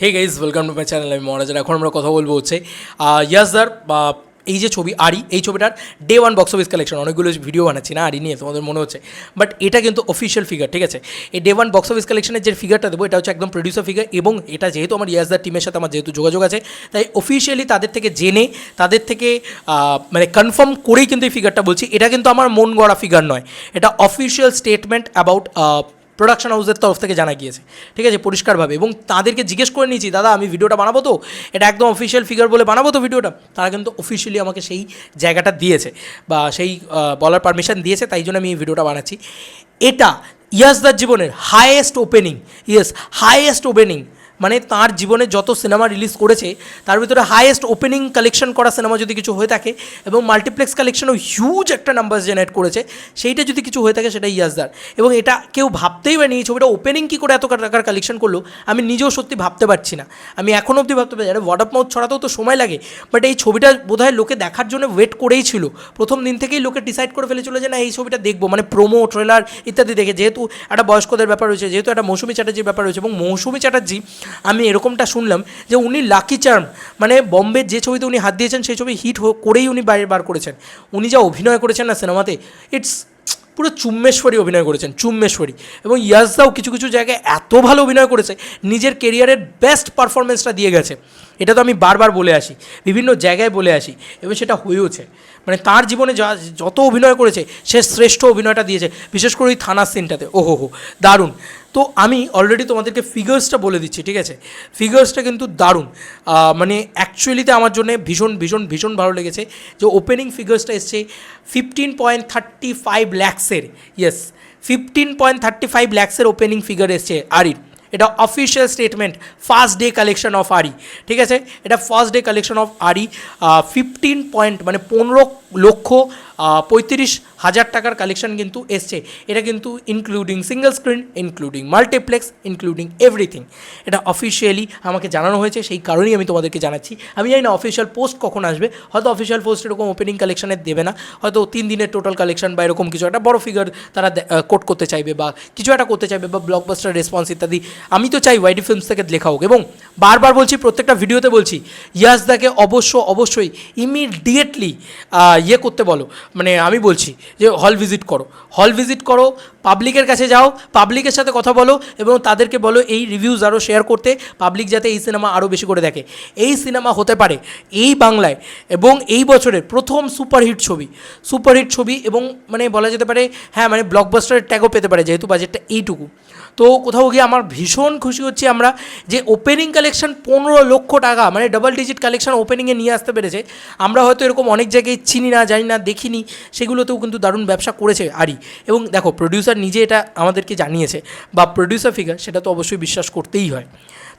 Hey guys welcome to my channel আমি মহারাজার এখন আমরা কথা বলব হচ্ছে ইয়াসদার এই যে ছবি আরি এই ছবিটার day one box office collection অনেকগুলো ভিডিও বানাচ্ছি না আরি নিয়ে, তোমাদের মনে হচ্ছে? বাট এটা কিন্তু অফিসিয়াল ফিগার ঠিক আছে? এই ডে ওয়ান বক্স অফিস কালেকশনের যে ফিগারটা দেবো, এটা হচ্ছে একদম প্রডিউসার ফিগার এবং এটা যেহেতু আমার ইয়াসদার টিমের সাথে আমার যেহেতু যোগাযোগ আছে, তাই অফিসিয়ালি তাদের থেকে জেনে, তাদের থেকে মানে কনফার্ম করেই কিন্তু এই ফিগারটা বলছি। এটা কিন্তু আমার মন গড়া ফিগার নয়। এটা অফিসিয়াল স্টেটমেন্ট অ্যাবাউট প্রোডাকশন হাউসের তরফ থেকে জানা গিয়েছে। ঠিক আছে? পরিষ্কারভাবে। এবং তাদেরকে জিজ্ঞেস করে নিয়েছি, দাদা, আমি ভিডিওটা বানাবো তো? এটা একদম অফিসিয়াল ফিগার বলে বানাবো তো ভিডিওটা? তারা কিন্তু অফিসিয়ালি আমাকে সেই জায়গাটা দিয়েছে বা সেই বলার পারমিশন দিয়েছে, তাই জন্য আমি এই ভিডিওটা বানাচ্ছি। এটা ইয়াস ইয়াসদার জীবনের highest opening yes highest opening মানে তার জীবনে যত সিনেমা রিলিজ করেছে, তার ভিতরে হাইয়েস্ট ওপেনিং কালেকশন করা সিনেমা যদি কিছু হয়ে থাকে এবং মাল্টিপ্লেক্স কালেকশনও হিউজ একটা নাম্বার জেনারেট করেছে, সেইটা যদি কিছু হয়ে থাকে সেটা ইয়াসদার। এবং এটা কেউ ভাবতেই পারেনি, এই ছবিটা ওপেনিং কী করে এত টাকার কালেকশন করল, আমি নিজেও সত্যি ভাবতে পারছি না। আমি এখনও অবধি ভাবতে পারি ওয়ার্ড অফ মাউথ ছড়াতেও তো সময় লাগে বাট এই ছবিটা বোধহয় লোকে দেখার জন্য ওয়েট করেই ছিল। প্রথম দিন থেকেই লোকে ডিসাইড করে ফেলেছিল যে, না, এই ছবিটা দেখব। মানে প্রোমো ট্রেলার ইত্যাদি দেখে, যেহেতু একটা বয়স্কদের ব্যাপার রয়েছে, যেহেতু একটা মৌসুমি চ্যাটার্জির ব্যাপার রয়েছে এবং মৌসুমি চ্যাটার্জি আমি এরকমটা শুনলাম যে উনি লাকি চার্ম মানে বম্বের যে ছবিতে উনি হাত দিয়েছেন, সেই ছবি হিট করেই উনি বাইরে বার করেছেন। উনি যা অভিনয় করেছেন না সিনেমাতে ইটস পুরো চুম্মেশ্বরী অভিনয় করেছেন, চুম্মেশ্বরী। এবং ইয়াসদাও কিছু কিছু জায়গায় এত ভালো অভিনয় করেছে, নিজের কেরিয়ারের বেস্ট পারফরমেন্সটা দিয়ে গেছে। এটা তো আমি বারবার বলে আসি, বিভিন্ন জায়গায় বলে আসি, এবং সেটা হয়েওছে। মানে তার জীবনে যা, যত অভিনয় করেছে, সে শ্রেষ্ঠ অভিনয়টা দিয়েছে, বিশেষ করে ওই থানার সিনটাতে ওহো হো, দারুণ। তো আমি অলরেডি তোমাদেরকে ফিগার্সটা বলে দিচ্ছি, ঠিক আছে? ফিগার্সটা কিন্তু দারুণ। মানে অ্যাকচুয়ালিতে আমার জন্য ভীষণ ভীষণ ভীষণ ভালো লেগেছে যে ওপেনিং ফিগার্সটা এসছে fifteen point thirty five ল্যাক্সের yes fifteen point thirty five ল্যাক্সের opening figure এসছে আরির। এটা official statement first day collection of Ari ঠিক আছে? এটা first day collection of Ari fifteen point মানে পনেরো লক্ষ পঁয়ত্রিশ হাজার টাকার কালেকশন কিন্তু এসছে। এটা কিন্তু including single screen including multiplex including everything এটা অফিসিয়ালি আমাকে জানানো হয়েছে, সেই কারণেই আমি তোমাদেরকে জানাচ্ছি। আমি জানি না অফিসিয়াল পোস্ট কখন আসবে। হয়তো অফিসিয়াল পোস্ট এরকম ওপেনিং কালেকশনের দেবে না। হয়তো তিন দিনের টোটাল কালেকশন বা এরকম কিছু একটা বড় ফিগার তারা কোট করতে চাইবে বা কিছু একটা করতে চাইবে বা ব্লকবাস্টার রেসপন্স ইত্যাদি আমি তো চাই ওয়াইডি ফিল্মস থেকে লেখা হোক। এবং বারবার বলছি, প্রত্যেকটা ভিডিওতে বলছি, ইয়াসদাকে অবশ্য অবশ্যই ইমিডিয়েটলি ইয়ে করতে বলো। মানে আমি বলছি যে হল ভিজিট করো। হল ভিজিট করো পাবলিকের কাছে যাও পাবলিকের সাথে কথা বলো এবং তাদেরকে বলো এই রিভিউজ আরও শেয়ার করতে পাবলিক যাতে এই সিনেমা আরও বেশি করে দেখে। এই সিনেমা হতে পারে এই বাংলায় এবং এই বছরের প্রথম সুপারহিট ছবি। সুপারহিট ছবি এবং মানে বলা যেতে পারে হ্যাঁ মানে ব্লকবাস্টারের ট্যাগও পেতে পারে, যেহেতু বাজেটটা এইটুকু। তো কোথাও গিয়ে আমার ভীষণ খুশি হচ্ছি আমরা যে ওপেনিং কালেকশন পনেরো লক্ষ টাকা মানে ডাবল ডিজিট কালেকশন ওপেনিংয়ে নিয়ে আসতে পেরেছে। আমরা হয়তো এরকম অনেক জায়গায় চিনি না, জানি না, দেখিনি, সেগুলোতেও কিন্তু দারুণ ব্যবসা করেছে আরই এবং দেখো প্রডিউসার নিজে এটা আমাদেরকে জানিয়েছে, বা প্রডিউসার ফিগার সেটা তো অবশ্যই বিশ্বাস করতেই হয়।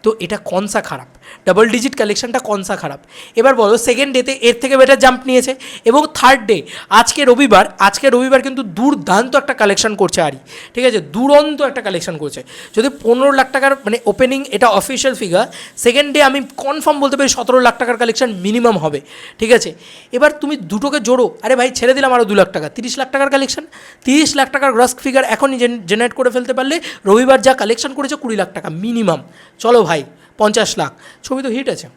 তো এটা কনসা খারাপ? ডাবল ডিজিট কালেকশনটা কনসা খারাপ? এবার বলো সেকেন্ড ডেতে এর থেকে বেটার জাম্প নিয়েছে এবং থার্ড ডে আজকে রবিবার আজকে রবিবার কিন্তু দুর্দান্ত একটা কালেকশন করছে আরই ঠিক আছে? দুরন্ত একটা কালেকশন করছে। যদি পনেরো লাখ টাকার মানে ওপেনিং এটা অফিসিয়াল ফিগার সেকেন্ড ডে আমি কনফার্ম বলতে পারি সতেরো লাখ টাকার কালেকশন মিনিমাম হবে। ঠিক আছে? এবার তুমি দুটোকে জোড়ো। আরে ভাই, ছেড়ে দিলাম আরও দু লাখ টাকা। তিরিশ লাখ টাকার কালেকশন তিরিশ লাখ টাকার গ্রস ফিগার এখনই জেনারেট করে ফেলতে পারলে রবিবার যা কালেকশন করেছে কুড়ি লাখ টাকা মিনিমাম চলো ভাই। পঞ্চাশ লাখ। ছবি তো হিট আছে।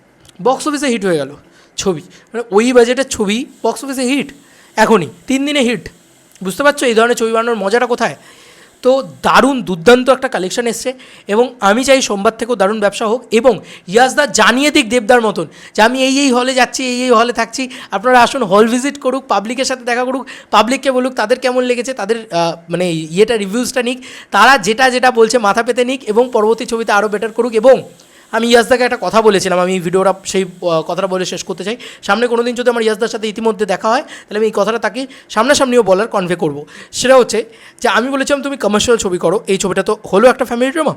বক্স অফিসে হিট হয়ে গেল। ছবি। মানে ওই বাজেটের ছবি বক্স অফিসে হিট এখনই, তিন দিনে হিট বুঝতে পারছ? এই ধরনের ছবি বানানোর মজাটা কোথায়? তো দারুণ দুর্দান্ত একটা কালেকশন এসছে এবং আমি চাই সোমবার থেকেও দারুণ ব্যবসা হোক এবং ইয়াসদা জানিয়ে দিক দেবদার মতন যে আমি এই এই হলে যাচ্ছি, এই এই হলে থাকছি। আপনারা আসুন হল ভিজিট করুক পাবলিকের সাথে দেখা করুক পাবলিককে বলুক তাদের কেমন লেগেছে, তাদের মানে ইয়েটা রিভিউজটা নিক, তারা যেটা যেটা বলছে মাথা পেতে নিক এবং পরবর্তী ছবিতে আরও বেটার করুক এবং আমি ইয়াসদাকে একটা কথা বলেছিলাম, আমি ভিডিওটা সেই কথাটা বলে শেষ করতে চাই। সামনে কোনো দিন যদি আমার ইয়াসদার সাথে ইতিমধ্যে দেখা হয়, তাহলে আমি এই কথাটা তাকে সামনাসামনিও বলার কনভে করব। সেটা হচ্ছে যে, আমি বলেছিলাম তুমি কমার্শিয়াল ছবি করো, এই ছবিটা তো হলো একটা ফ্যামিলি ড্রামা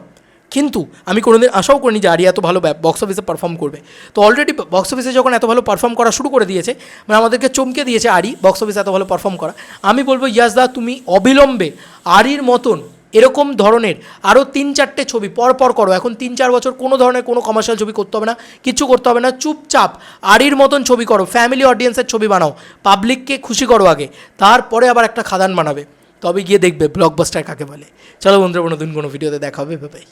কিন্তু আমি কোনোদিন আশাও করিনি যে আরিয়া এত ভালো বক্স অফিসে পারফর্ম করবে। তো অলরেডি বক্স অফিসে যখন এত ভালো পারফর্ম করা শুরু করে দিয়েছে মানে আমাদেরকে চমকে দিয়েছে আরি বক্স অফিসে এত ভালো পারফর্ম করা। আমি বলব ইয়াসদা তুমি অবিলম্বে আরির মতন এরকম ধরনের আরও তিন চারটে ছবি পর পর করো। এখন তিন চার বছর কোনো ধরনের কোনো কমার্শিয়াল ছবি করতে হবে না, কিছু করতে হবে না। চুপচাপ আড়ির মতন ছবি করো ফ্যামিলি অডিয়েন্সের ছবি বানাও পাবলিককে খুশি করো আগে, তারপরে আবার একটা খাদান বানাবে। তবে গিয়ে দেখবে ব্লকবাস্টার কাকে বলে। চলো বন্ধুরা দিন কোনো ভিডিওতে দেখা হবে ভাই